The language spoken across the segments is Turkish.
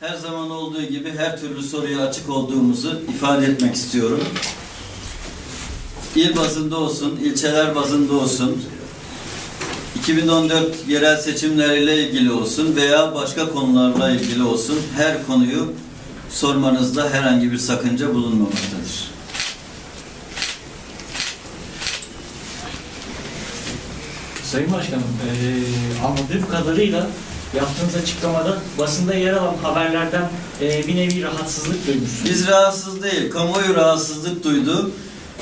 her zaman olduğu gibi her türlü soruya açık olduğumuzu ifade etmek istiyorum. İl bazında olsun, ilçeler bazında olsun, 2014 yerel seçimleriyle ilgili olsun veya başka konularla ilgili olsun her konuyu sormanızda herhangi bir sakınca bulunmamaktadır. Sayın Başkanım, eee anladığım kadarıyla yaptığınız açıklamada basında yer alan haberlerden eee, bir nevi rahatsızlık duymuşsunuz. Biz rahatsız değil, kamuoyu rahatsızlık duydu.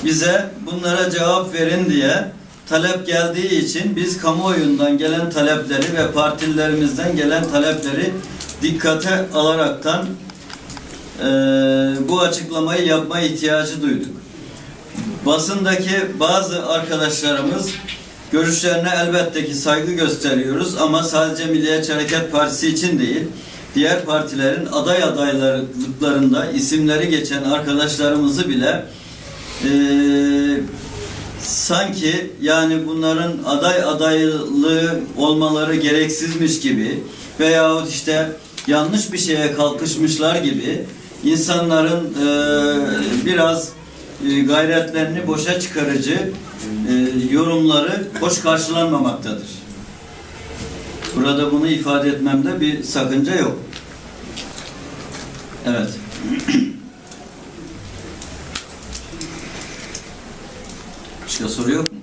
Bize bunlara cevap verin diye talep geldiği için biz kamuoyundan gelen talepleri ve partilerimizden gelen talepleri dikkate alaraktan eee, bu açıklamayı yapma ihtiyacı duyduk. Basındaki bazı arkadaşlarımız görüşlerine elbette ki saygı gösteriyoruz ama sadece Milliyetçi Hareket Partisi için değil, diğer partilerin aday adaylıklarında isimleri geçen arkadaşlarımızı bile eee, sanki yani bunların aday adaylığı olmaları gereksizmiş gibi veyahut işte yanlış bir şeye kalkışmışlar gibi insanların eee, biraz e, gayretlerini boşa çıkarıcı e, yorumları hoş karşılanmamaktadır. Burada bunu ifade etmemde bir sakınca yok. Evet. Başka soru yok mu?